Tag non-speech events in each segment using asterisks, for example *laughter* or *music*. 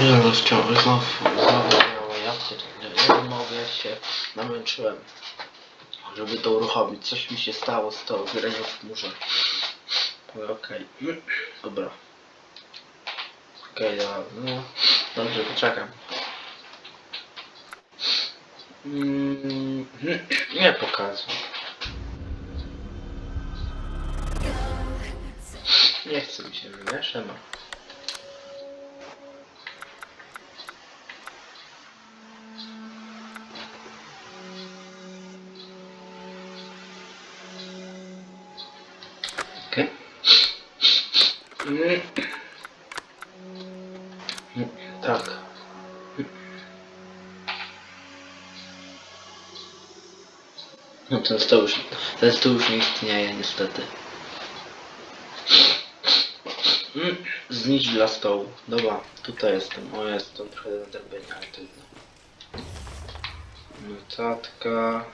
No, wciąż, znowu, znowu miała ja pierdolę, nie mogę, ja się namęczyłem, żeby to uruchomić. Coś mi się stało z to granie w chmurze. Ale Okej, Mm, dobra. Okej, dobra, no, dobrze, poczekam. Mm, nie pokazuj. Nie chce mi się, wiesz, no. Okej. Mm. Mm, Tak. No ten stół już, ten stół już nie istnieje niestety. Mm, Znicz dla stołu. Dobra, tutaj jestem. O, jestem trochę do nadrobienia, ale to jedno. Notatka.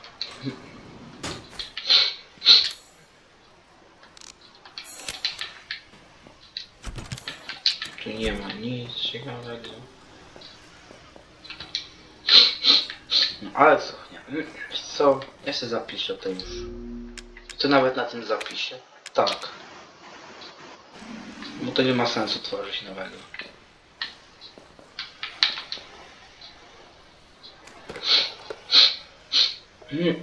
Tu nie ma nic ciekawego. No, ale co, nie. Co? Ja się zapiszę to już. To nawet na tym zapisie. Tak. Bo to nie ma sensu tworzyć nowego. Mm.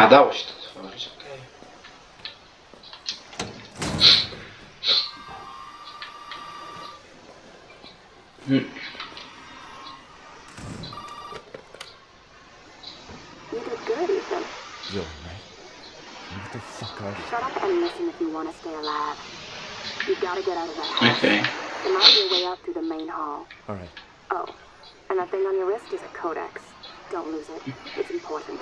A dało się to tworzyć, okej. Mm. You did good, Ethan. Yo, man. What the fuck are you? Shut up and listen if you want to stay alive. You gotta get out of that house. Okej. There might be a way out through the main hall. Alright. Oh, and that thing on your wrist is a codex. Don't lose it. It's important.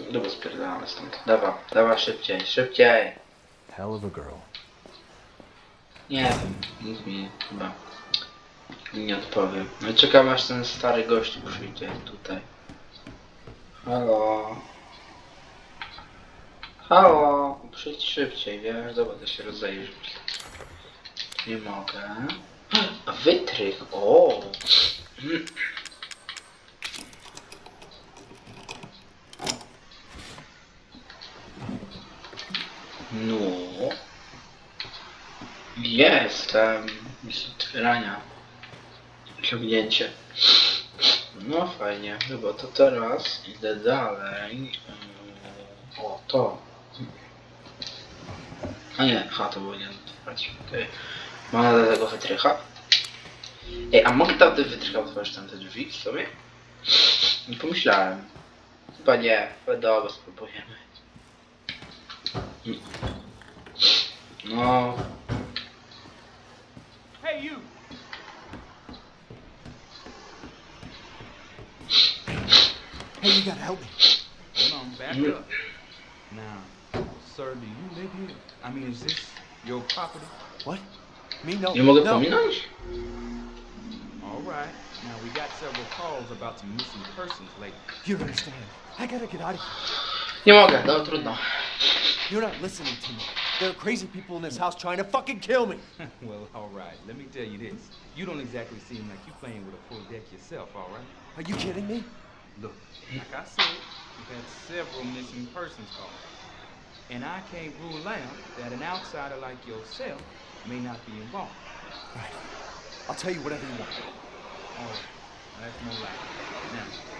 Dobra, spierdalamy stąd. Dawa, dawa szybciej, szybciej. Hell of a girl. Nie wiem, nic mi chyba nie odpowiem. No i czekam aż ten stary gość przyjdzie tutaj. Halo. Halo, przyjdź szybciej, wiesz? Dobra, to się rozejrzeć. Nie mogę. A wytrych, o! Mm. No. Jestem. Jest otwierania. Ciągnięcie. No fajnie, chyba to teraz idę dalej. O, to. A nie, ha, to było nie otworzyć. Okej. Mam nadal tego wytrycha. Ej, a mogę tamten wytrycha otworzyć tam te drzwi w sobie? Nie pomyślałem. Chyba nie, ale dobra, spróbujemy. No, Hey, you! Hey, you gotta help me. Hold on, back Yeah. up. Now, sir, do you live here? I mean, is this your property? What? Me? No. nie mogę no. pominąć? All right. Now, we got several calls about some missing persons lately. You understand. I gotta get out of Nie mogę, no trudno. here. You're not listening to me. There are crazy people in this house trying to fucking kill me. *laughs* well, all right. Let me tell you this. You don't exactly seem like you playing with a full deck yourself, all right? Are you kidding me? Look, like I said, we've had several missing persons calls. And I can't rule out that an outsider like yourself may not be involved. Right. I'll tell you whatever you want. All right. That's like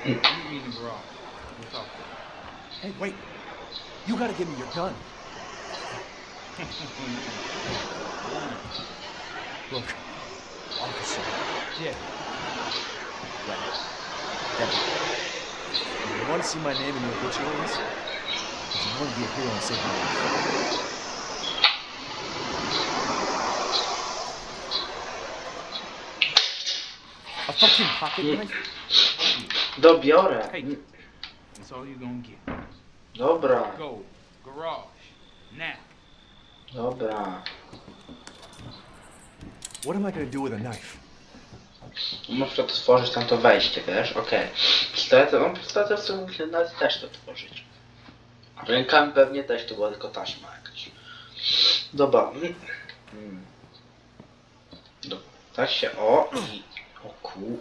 it. Now, mm. meet me in the garage. We'll talk there. Hey, wait. You gotta give me your gun. Look, officer. Yeah. Right. Deputy. You want to see my name in the obituaries? You want to be a hero and save my life. A fucking pocket knife? Dobiorę. Hey. That's all you're gonna get. Dobra, Go. Garage. Now. Dobra. What am I gonna do with a knife? Można otworzyć tam to wejście, wiesz? Okej. Pistoletem, on pistoletem w sumie mógł nawet też to otworzyć. Rękami pewnie też to była tylko taśma jakaś. Dobra. Mm. Mm. Dobra. Tak się, o i... O ku...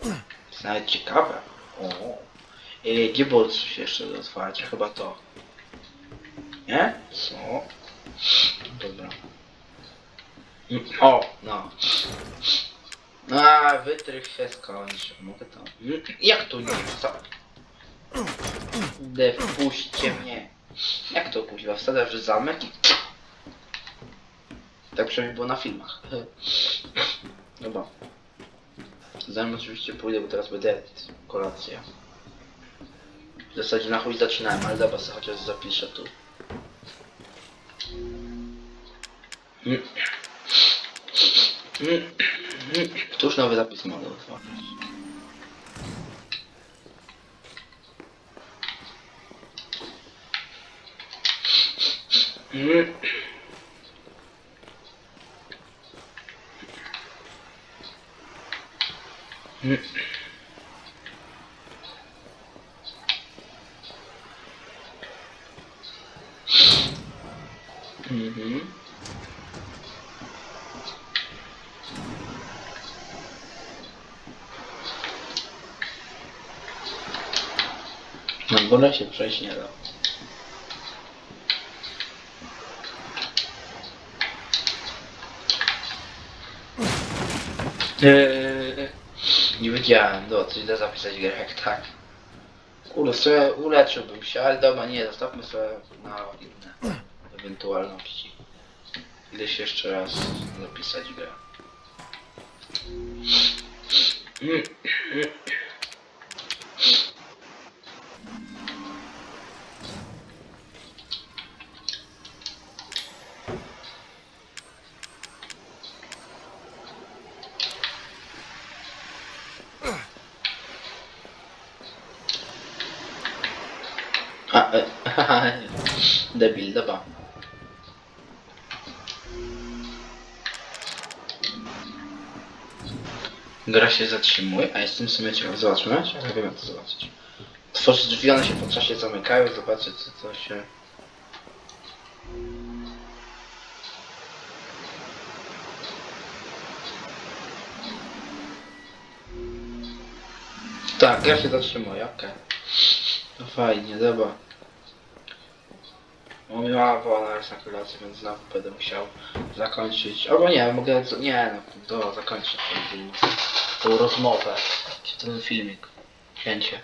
To jest nawet ciekawe. O. E, gdzie było coś jeszcze do otwarcia? Chyba to. Nie? Co? Dobra. O, no. A, wytrych się skończył. Mogę to. Jak to nie wstać? De, wpuśćcie mnie. Jak to kuźwa? Wsadzasz w zamek i... Tak przynajmniej było na filmach. *laughs* Dobra. Zanim oczywiście pójdę, bo teraz będę jadł kolację. W zasadzie na chuj zaczynałem, ale dobra, chociaż zapiszę tu. Mm. Tuż nowy zapis mogę otworzyć. Mm. Na górę się przejść nie da. Eee, nie wiedziałem, no coś da zapisać grę jak tak. Kurde, uleczyłbym się, ale dobra, nie, zostawmy sobie na inne ewentualności. Ileś jeszcze raz zapisać grę. Mm, *laughs* debil, dobra. Gra się zatrzymuje, a jestem w sumie ciekaw. Zobaczmy, ja wiem jak to zobaczyć. Tworzyć drzwi, one się po czasie zamykają, zobaczcie co się... Tak, gra się zatrzymuje, okej. No fajnie, dobra. Bo miała już na więc znowu będę musiał zakończyć. Albo nie, mogę. Nie, no, do zakończyć tą, tą rozmowę, czy ten filmik. Cięcie.